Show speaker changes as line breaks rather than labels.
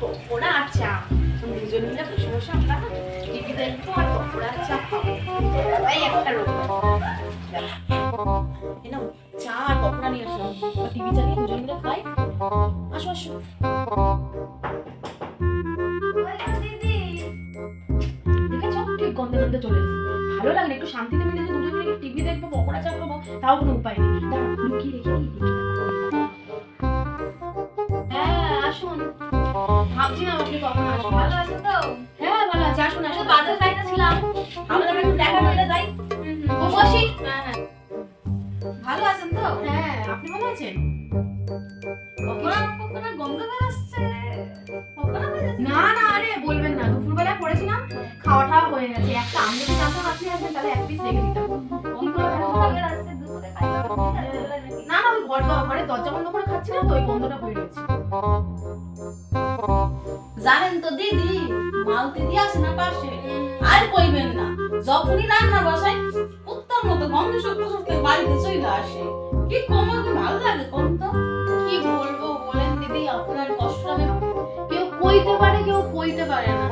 পকোড়া আর চা দুজন মিলে আমরা টিভি দেখব আর পকোড়া চা একটা চা আর পকোড়া নিয়ে আসো টিভি চালিয়ে দুজন মিলে খাই আসো আসো গন্ধে গন্ধে চলে ভালো লাগে একটু শান্তিতে মিলে যে দুজন টিভি দেখব পকোড়া চা খাব তাও কোনো উপায় নেই ভাবছিলাম আপনি কখন আসবেন
ভালো আছো তো?
হ্যাঁ ভালো আছে। আসুন আসুন।
বাজার যাইতে ছিলাম। আমাদের একটু দেখা করে যাই। বসি।
হ্যাঁ হ্যাঁ।
ভালো আছেন তো?
হ্যাঁ আপনি ভালো আছেন?
পকোড়া পকোড়া গন্ধ বেরোচ্ছে
না না আরে বলবেন না। দুপুরবেলায় পড়েছিলাম খাওয়া টাওয়া হয়ে গেছে। একটা আমি যদি জানতাম আপনি আসবেন তাহলে এক পিস রেখে দিতাম। না না ওই ঘর ঘরে দরজা বন্ধ করে খাচ্ছিলাম তো ওই গন্ধটা বয়ে রয়েছে
জানেন তো দিদি, মাল দিয়ে আছে না পাশে। আর কইবেন না, যখনই রান্না বসাই কুত্তার মতো গন্ধ শুকতে শুকতে বাড়িতে চলে আসে, কি কম কি ভালো লাগে কোন তো?
কি বলব বলেন দিদি, আপনার কষ্ট আমি কেউ কইতে পারে, কেউ কইতে পারে না।